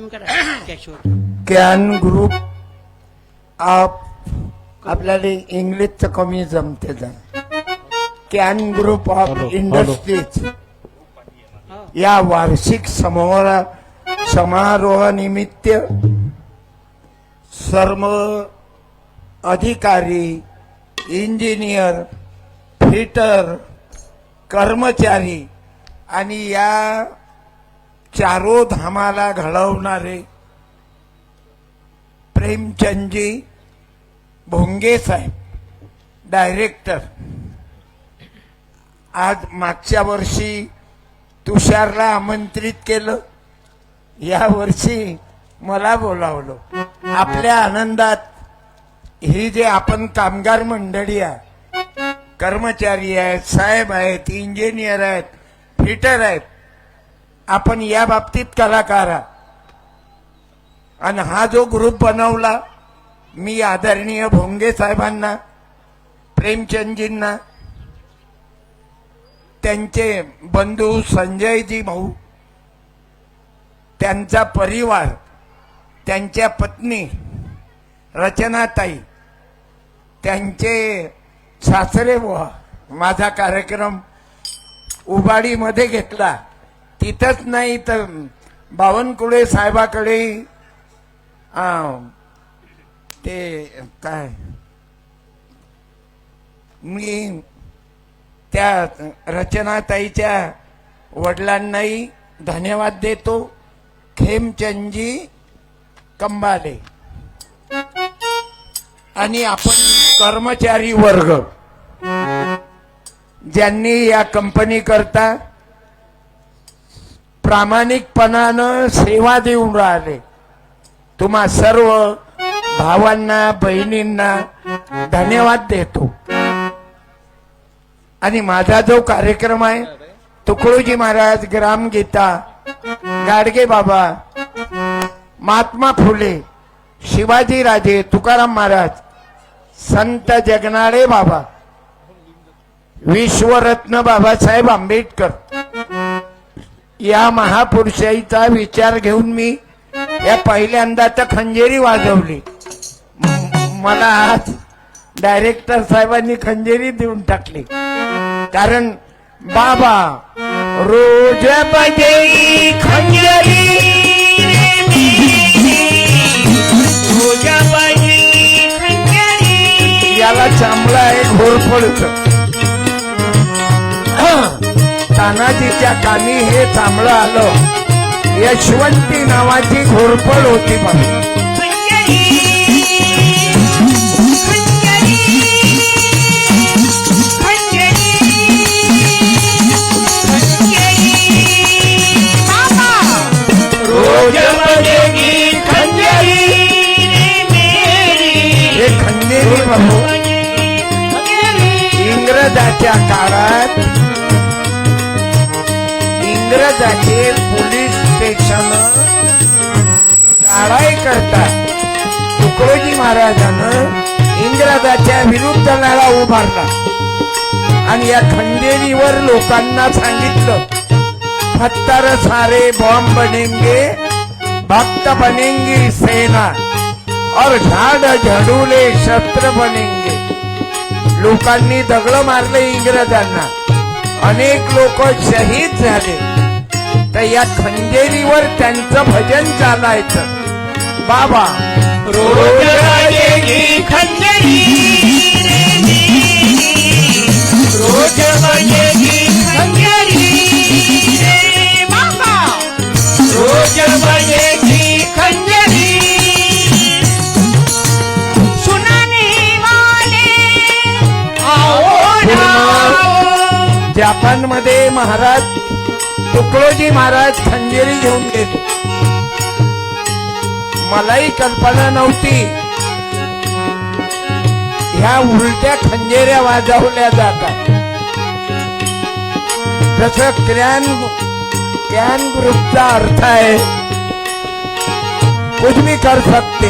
तुम्ही करा. कॅशवर can group of आपल्याला इंग्लिशचं कमी जमते जरा. कॅन ग्रुप ऑफ इंडस्ट्रीज या वार्षिक समारोह समारोहानिमित्त सर्व अधिकारी इंजिनियर फिटर कर्मचारी आणि या चारो धामाला घडवणारे प्रेमचंदजी भोंगे साहेब डायरेक्टर आज मागच्या वर्षी तुषारला आमंत्रित केलं. या वर्षी मला बोलावलं. आपल्या आनंदात ही जे आपण कामगार मंडळी आहे कर्मचारी आहेत साहेब आहेत इंजिनियर आहेत फिटर आहेत आपण या बाबतीत कलाकार आहात. आणि हा जो ग्रुप बनवला मी आदरणीय भोंगे साहेबांना प्रेमचंदजींना त्यांचे बंधू संजयजी भाऊ त्यांचा परिवार त्यांच्या पत्नी रचनाताई त्यांचे सासरे बुवा माझा कार्यक्रम उबाडीमध्ये घेतला. तिथंच नाही तर बावनकुळे साहेबाकडे ते काय मी त्या रचनाताईच्या वडिलांनाही धन्यवाद देतो. खेमचंदजी कंबाले. आणि आपण कर्मचारी वर्ग ज्यांनी या कंपनी करता प्रामाणिकपणानं सेवा देऊन राहिले. तुम्हा सर्व भावांना बहिणींना धन्यवाद देतो. आणि माझा जो कार्यक्रम आहे तुकडोजी महाराज ग्रामगीता गाडगे बाबा महात्मा फुले शिवाजी राजे तुकाराम महाराज संत जगनाळे बाबा विश्वरत्न बाबासाहेब आंबेडकर. या महापुरुषाचा विचार घेऊन मी या पहिल्यांदा तर खंजेरी वाजवली. मला आज डायरेक्टर साहेबांनी खंजेरी देऊन टाकली. कारण बाबा रोज बजे खंजेरी रोज. याला चांबला आहे घोरपडच तानाजीच्या कानी हे चांबळं आलं. यशवंती नावाची घोरपड होती पण इंग्रजाच्या काळात इंग्रजाचे पोलीस स्टेशन लढाई करतात. तुकडोजी महाराजानं इंग्रजाच्या विरुद्ध लढा उभारला. आणि या खंडेरीवर लोकांना सांगितलं पत्थर सारे बॉम्ब बनेंगे भक्त बनेंगी सेना और झाड झडूले शस्त्र बनेंगे. लोकांनी दगड मारले इंग्रजांना. अनेक लोक शहीद झाले. तर या खंजेरीवर त्यांचं भजन चालायचं. बाबा. रोज बजेगी खंजेरी रोज बजेगी खंजेरी रोज बजेगी खंजेरी जपानमध्ये महाराज तुकडोजी महाराज खंजेरी घेऊन गेले. मलाही कल्पना नव्हती. ह्या उलट्या खंजेऱ्या वाजवल्या जातात. जसं क्रॅन कॅन ग्रुपचा अर्थ आहे. कुछ भी कर सकते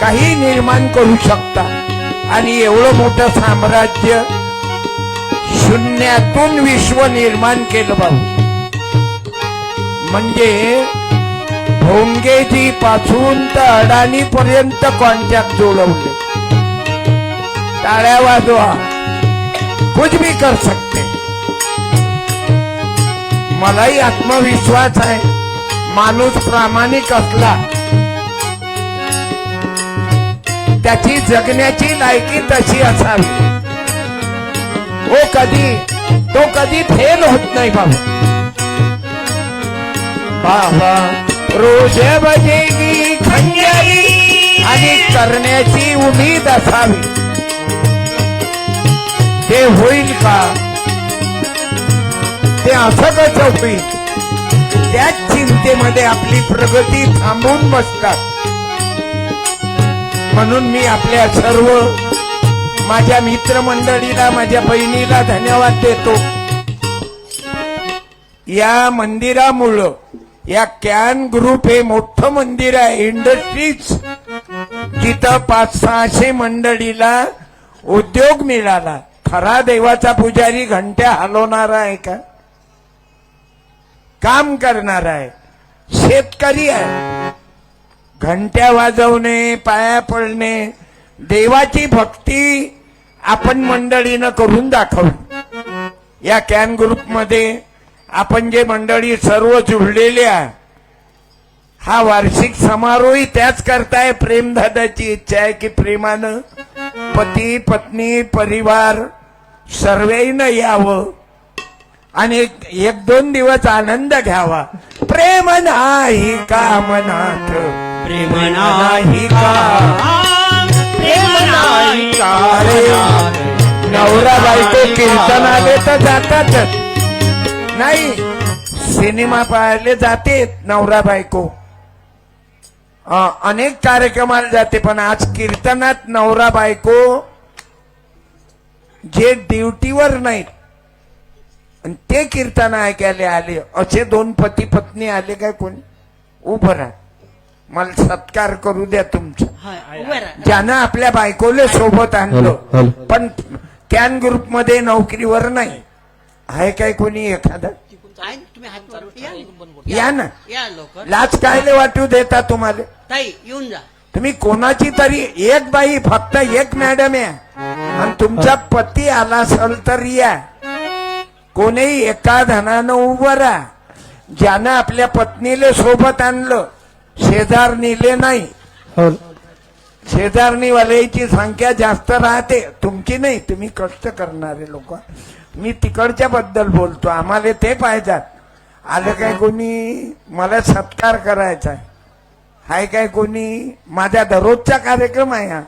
काही निर्माण करू शकता. आणि एवढं मोठं साम्राज्य शून्यातून विश्व निर्माण केलं पाहिजे म्हणजे भोंगेजी पासून तर अडाणी पर्यंत कॉन्टॅक्ट जोडवले टाळ्या वाजवा. कुछ भी कर सकते. मलाही आत्मविश्वास आहे. माणूस प्रामाणिक असला. त्याची जगण्याची लायकी तशी असावी. हो कधी तो कधी फेल होत नाही बाबा. बाबा. रोज बजेगी खंजरी आणि करण्याची उमेद असावी. ते होईल का? ते असं कसं होईल. त्याच चिंतेमध्ये आपली प्रगती थांबून बसतात. म्हणून मी आपल्या सर्व माझ्या मित्रमंडळीला माझ्या बहिणीला धन्यवाद देतो. या मंदिरामुळं या कॅन ग्रुप हे मोठं मंदिर आहे. इंडस्ट्रीज. जिथं पाच सहाशे मंडळीला उद्योग मिळाला. खरा देवाचा पुजारी घंट्या हलवणारा आहे का? काम करणार आहे. शेतकरी आहे. घंट्या वाजवणे पाया पडणे देवाची भक्ती आपण मंडळीनं करून दाखवली. या कॅन ग्रुपमध्ये आपण जे मंडळी सर्व जुळलेले आहे हा वार्षिक समारोही त्याच करताय प्रेमदादाची इच्छा आहे की प्रेमानं पती पत्नी परिवार सर्वेनं यावं आणि एक एक दोन दिवस आनंद घ्यावा. प्रेम नाही कामनाथ प्रेम नाही का प्रेम नाही का नवरा बायको कीर्तनाले तर जातातच नाही सिनेमा पाहायला जाते नवरा बायको. अ, अनेक कार्यक्रमाला जाते पण आज कीर्तनात नवरा बायको जे ड्युटीवर नाहीत. आणि ते कीर्तन ऐकायला आले असे दोन पती पत्नी आले काय कोणी? उभं राहा. मला सत्कार करू द्या तुमचा. ज्यानं आपल्या बायकोले सोबत आणलं पण कॅन ग्रुपमध्ये नोकरीवर नाही. आहे काय कोणी एखादा? आहे, तुम्ही हात वर- या ना. या ना. या लवकर. लाच कायले वाटू देता तुम्हाला? ताई येऊन जा. तुम्ही कोणाची तरी एक बाई फक्त एक मॅडम आहे. आणि तुमचा पती आला असेल तर या. कोणीही एका धनानं उभं राहा. ज्यानं आपल्या पत्नीले सोबत आणलं शेजारणीले नाही. शेजारणीवाल्याची संख्या जास्त राहते. तुमची नाही तुम्ही कष्ट करणारे लोक. मी तिकडच्या बद्दल बोलतो. आम्हाला ते पाहिजेत. आलं काय कोणी मला सत्कार करायचा आहे? हाय काय कोणी? माझा दररोजचा कार्यक्रम आहे हा.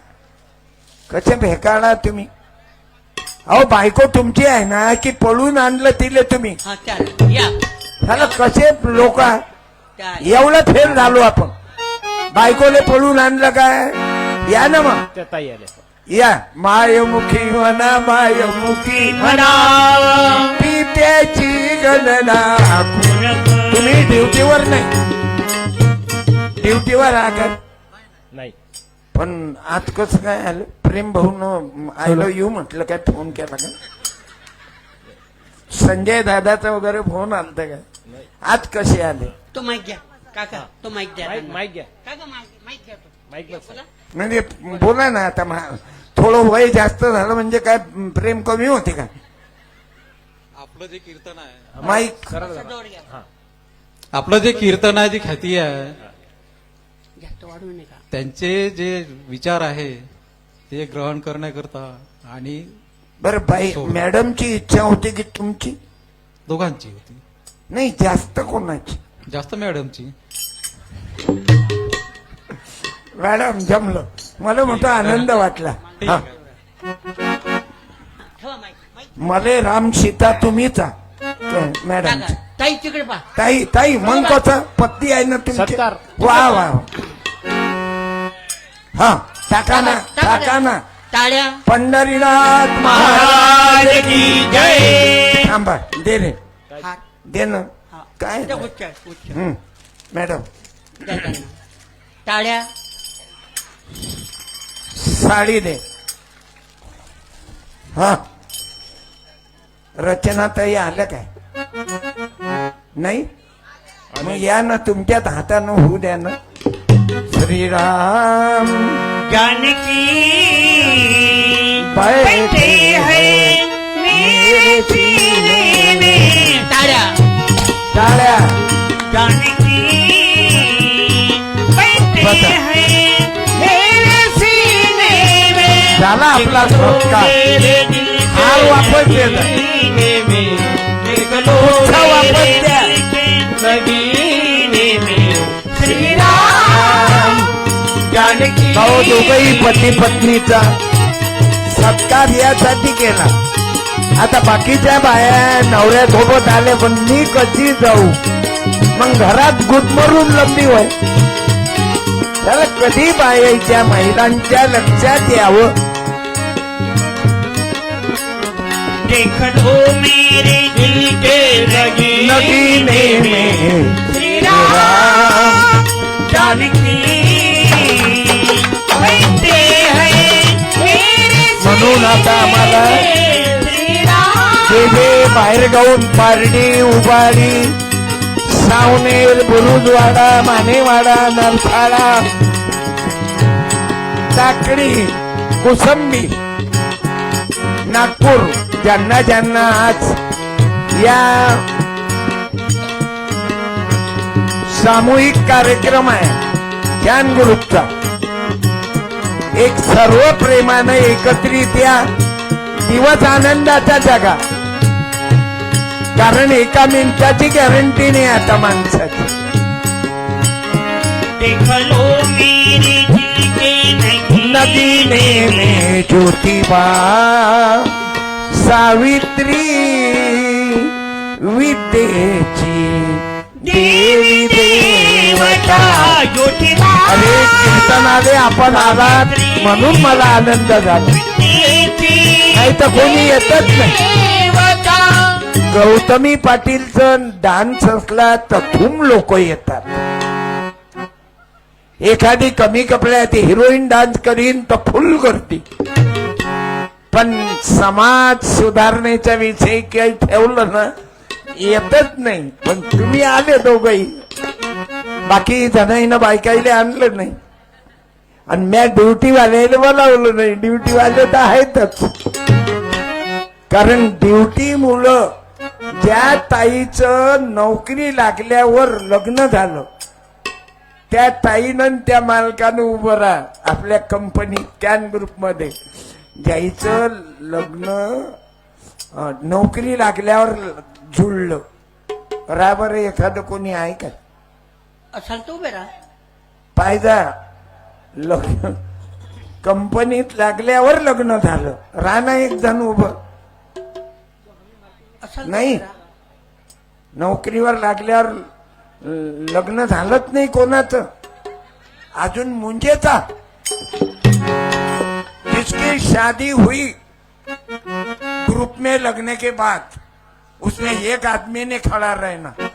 कसे भेकाळा तुम्ही? अहो बायको तुमची आहे ना की पळून आणलं तिले तुम्ही? हा झालं कसे लोक एवढं फेल झालो आपण. बायकोले पळून आणलं काय? या ना मग. या मायमुखी म्हणा मायमुखी म्हणा. पित्याची गणना तुम्ही ड्युटीवर नाही. ड्युटीवर आहात नाही. पण आज कसं काय आलं? प्रेम भाऊन आय लव्ह यू म्हटलं काय फोन केला का? संजय दादाचा वगैरे फोन आलता का? आज कसे आले? तो माईक घ्या. काका तो द्या माईक त्यांना. माईक घ्या. काका माईक घ्या. म्हणजे बोला ना आता थोडं वय जास्त झालं म्हणजे काय प्रेम कमी होते का? आपलं जे कीर्तन आहे माईक. आपलं जे कीर्तन आहे जी ख्याती आहे त्यांचे जे विचार आहे ते ग्रहण करण्याकरता आणि बरं बाई मॅडमची इच्छा होती की तुमची? दोघांची होती. नाही जास्त कोणाची? जास्त मॅडमची. मॅडम जमलं. मला मोठा आनंद वाटला. हा. ठेवा माईक माईक मले राम सीता तुम्हीच आ. मॅडम. ताई तिकडे पहा. ताई ताई मग कसं? पत्ती आहे ना तुमची? सत्कार. वा वा हा टाका ना टाका ना. टाळ्या. पंढरीनाथ महाराज की जय. थांबा दे रे. हात दे ना. हा. काय? त्या हं, मॅडम. त्यांना. टाळ्या. साडी दे. हा. रचना ताई आल्या काय? नाही? मग या ना तुमच्यात हातानं होऊ द्या ना. श्रीराम. जानकी. बैठे हैं मेरे सीने में। जानकी. में श्री राम जानकी. भाऊ दोघही पती पत्नीचा सत्कार यासाठी केला. आता बाकीच्या बाया नवऱ्यासोबत आले पण मी कशी जाऊ? मग घरात गुदमरून लंबी होय. त्याला कधी बायाच्या महिलांच्या लक्षात यावं? देख लो मेरे दिल के नगीने में। श्री राम जानकी हैं मेरे म्हणून आता आम्हाला। जे बाहेर गाऊन पारडी उबाडी सावनेर बुरुजवाडा मानेवाडा नरसाळा टाकडी कुसंबी नागपूर. ज्यांना ज्यांना आज या सामूहिक कार्यक्रम आहे ज्ञान ग्रुपचा एक सर्व प्रेमानं एकत्रित या दिवस आनंदाचा जगा. कारण एका मिनिटाची गॅरंटी नाही आता माणसाची. में ज्योतिबा सावित्री विद्येची देवी देवता. ज्योतिबा अरे कीर्तन आले आपण आलात म्हणून मला आनंद झाला. नाही तर कोणी येतच नाही. गौतमी पाटीलचं डान्स असला तर खूप लोक येतात. एखादी कमी कपड्यात हिरोईन डान्स करीन तर फुल करते. पण समाज सुधारणेच्या विषयी काही ठेवलं ना येतच नाही. पण तुम्ही आले दोघही. बाकी जणांना बायकाईला आणलं नाही. आणि म्या ड्युटीवाल्याला बोलावलं नाही. ड्युटीवाले तर आहेतच. कारण ड्युटी मुलं ज्या ताईचं नोकरी लागल्यावर लग्न झालं. त्या ताईनं त्या मालकानं उभं राहा. आपल्या कंपनीत कॅन ग्रुपमध्ये ज्याचं लग्न नोकरी लागल्यावर जुळलं. रा बरं एखादं कोणी आहे का? असाल तो बेरा पायदा लग्न कंपनीत लागल्यावर लग्न झालं. राणा एक जण उभं. नाही. नोकरीवर लागल्यावर लग्न झालंच नाही कोणाचं. अजून मुंजेचा. जिसकी शादी हुई ग्रुप में लगने के बाद उसमें एक आदमी ने खड़ा रहना.